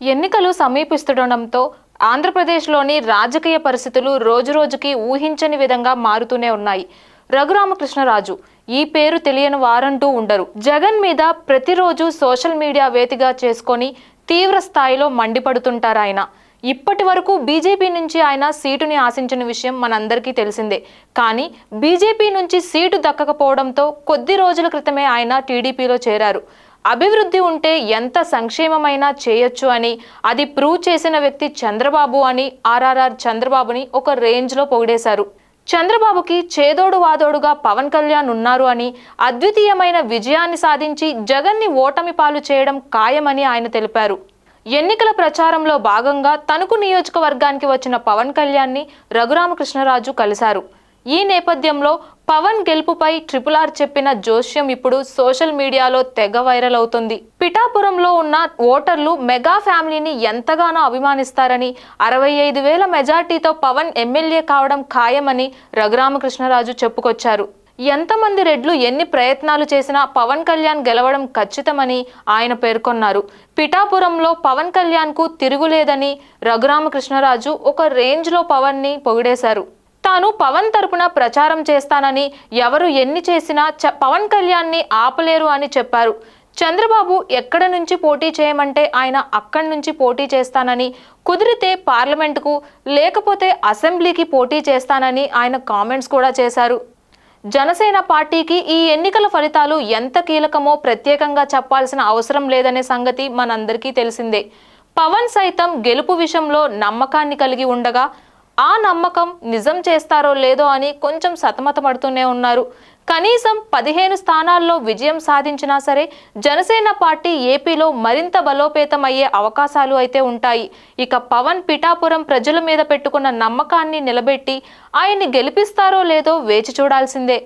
ఎన్నికలు సమీపిస్తుండటంతో ఆంధ్రప్రదేశ్లోని రాజకీయ పరిస్థితులు రోజురోజుకి ఊహించని విధంగా మారుతూనే ఉన్నాయి. రఘురామకృష్ణరాజు ఈ పేరు తెలియని వారంటూ ఉండరు. జగన్ మీద ప్రతిరోజు సోషల్ మీడియా వేదిగా చేసుకొని తీవ్ర స్థాయిలో మండిపడుతుంటారు ఆయన. ఇప్పటి వరకు బీజేపీ నుంచి ఆయన సీటుని ఆశించిన విషయం మనందరికీ తెలిసిందే. కానీ బీజేపీ నుంచి సీటు దక్కకపోవడంతో కొద్ది రోజుల క్రితమే ఆయన టీడీపీలో చేరారు. అభివృద్ధి ఉంటే ఎంత సంక్షేమమైనా చేయొచ్చు అని అది ప్రూవ్ చేసిన వ్యక్తి చంద్రబాబు అని ఆర్ఆర్ఆర్ చంద్రబాబుని ఒక రేంజ్లో పొగిడేశారు. చంద్రబాబుకి చేదోడు వాదోడుగా పవన్ కళ్యాణ్ ఉన్నారు అని అద్వితీయమైన విజయాన్ని సాధించి జగన్ని ఓటమి పాలు చేయడం ఖాయమని ఆయన తెలిపారు. ఎన్నికల ప్రచారంలో భాగంగా తణుకు నియోజకవర్గానికి వచ్చిన పవన్ కళ్యాణ్ని రఘురామకృష్ణరాజు కలిశారు. ఈ నేపథ్యంలో పవన్ గెలుపుపై ట్రిపుల్ ఆర్ చెప్పిన జోస్యం ఇప్పుడు సోషల్ మీడియాలో తెగ వైరల్ అవుతుంది. పిఠాపురంలో ఉన్న ఓటర్లు మెగా ఫ్యామిలీని ఎంతగానో అభిమానిస్తారని అరవై ఐదు వేల మెజార్టీతో పవన్ ఎమ్మెల్యే కావడం ఖాయమని రఘురామకృష్ణరాజు చెప్పుకొచ్చారు. ఎంతమంది రెడ్లు ఎన్ని ప్రయత్నాలు చేసినా పవన్ కళ్యాణ్ గెలవడం ఖచ్చితమని ఆయన పేర్కొన్నారు. పిఠాపురంలో పవన్ కళ్యాణ్కు తిరుగులేదని రఘురామకృష్ణరాజు ఒక రేంజ్లో పవన్ని పొగిడేశారు. తాను పవన్ తరపున ప్రచారం చేస్తానని ఎవరు ఎన్ని చేసినా చ- పవన్ కళ్యాణ్ని ఆపలేరు అని చెప్పారు. చంద్రబాబు ఎక్కడ నుంచి పోటీ చేయమంటే ఆయన అక్కడి నుంచి పోటీ చేస్తానని కుదిరితే పార్లమెంటుకు లేకపోతే అసెంబ్లీకి పోటీ చేస్తానని ఆయన కామెంట్స్ కూడా చేశారు. జనసేన పార్టీకి ఈ ఎన్నికల ఫలితాలు ఎంత కీలకమో ప్రత్యేకంగా చెప్పాల్సిన అవసరం లేదనే సంగతి మనందరికీ తెలిసిందే. పవన్ సైతం గెలుపు విషయంలో నమ్మకాన్ని కలిగి ఉండగా ఆ నమ్మకం నిజం చేస్తారో లేదో అని కొంచెం సతమతపడుతూనే ఉన్నారు. కనీసం పదిహేను స్థానాల్లో విజయం సాధించినా సరే జనసేన పార్టీ ఏపీలో మరింత బలోపేతం అయ్యే అవకాశాలు అయితే ఉంటాయి. ఇక పవన్ పిఠాపురం ప్రజల మీద పెట్టుకున్న నమ్మకాన్ని నిలబెట్టి ఆయన్ని గెలిపిస్తారో లేదో వేచి చూడాల్సిందే.